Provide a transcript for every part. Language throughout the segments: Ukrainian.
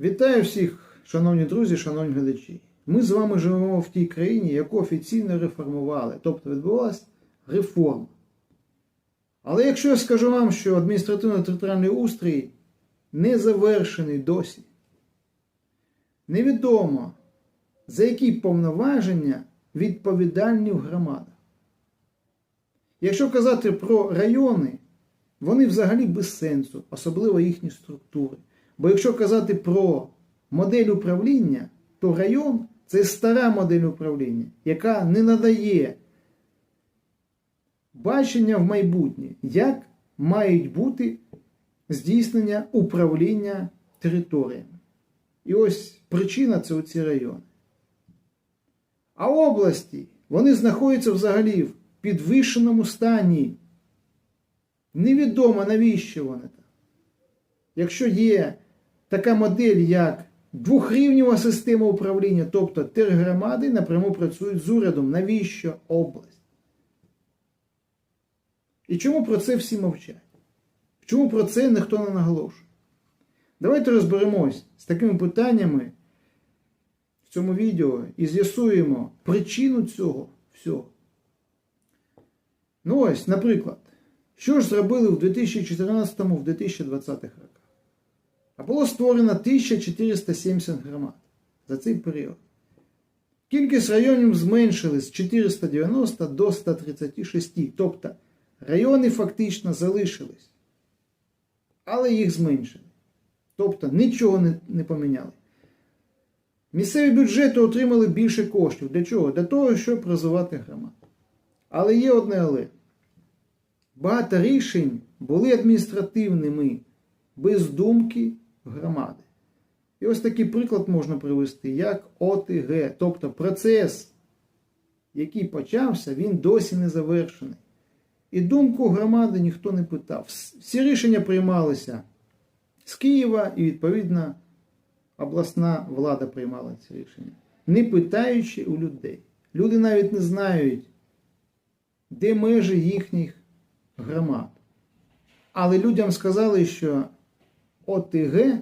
Вітаю всіх, шановні друзі, шановні глядачі. Ми з вами живемо в тій країні, яку офіційно реформували, тобто відбулася реформа. Але якщо я скажу вам, що адміністративно-територіальний устрій не завершений досі, невідомо, за які повноваження відповідальні в громадах. Якщо казати про райони, вони взагалі без сенсу, особливо їхні структури. Бо якщо казати про модель управління, то район це стара модель управління, яка не надає бачення в майбутнє, як мають бути здійснення управління територіями. І ось причина це оці райони. А області вони знаходяться взагалі в підвищеному стані. Невідомо навіщо вони там. Якщо є така модель, як двохрівнева система управління, тобто тергромади напряму працюють з урядом, навіщо область? І чому про це всі мовчать? Чому про це ніхто не наголошує? Давайте розберемось з такими питаннями в цьому відео і з'ясуємо причину цього всього. Ну ось, наприклад, що ж зробили в 2014-2020 роках? А було створено 1470 громад за цей період. Кількість районів зменшили з 490 до 136, тобто райони фактично залишились, але їх зменшили. Тобто нічого не, не поміняли. Місцеві бюджети отримали більше коштів. Для чого? Для того, щоб розвивати громад. Але є одне але. Багато рішень були адміністративними, без думки громади. І ось такий приклад можна привести, як ОТГ. Тобто процес, який почався, він досі не завершений. І думку громади ніхто не питав. Всі рішення приймалися з Києва і, відповідно, обласна влада приймала ці рішення, не питаючи у людей. Люди навіть не знають, де межі їхніх громад. Але людям сказали, що ОТГ,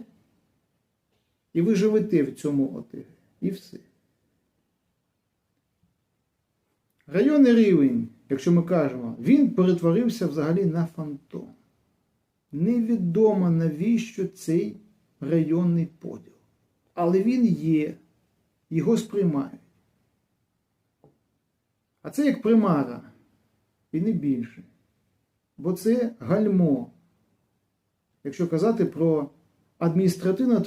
і ви живете в цьому ОТГ. І все. Районний рівень, якщо ми кажемо, він перетворився взагалі на фантом. Невідомо навіщо цей районний поділ. Але він є, його сприймають. А це як примара, і не більше. Бо це гальмо, якщо казати про адміністративно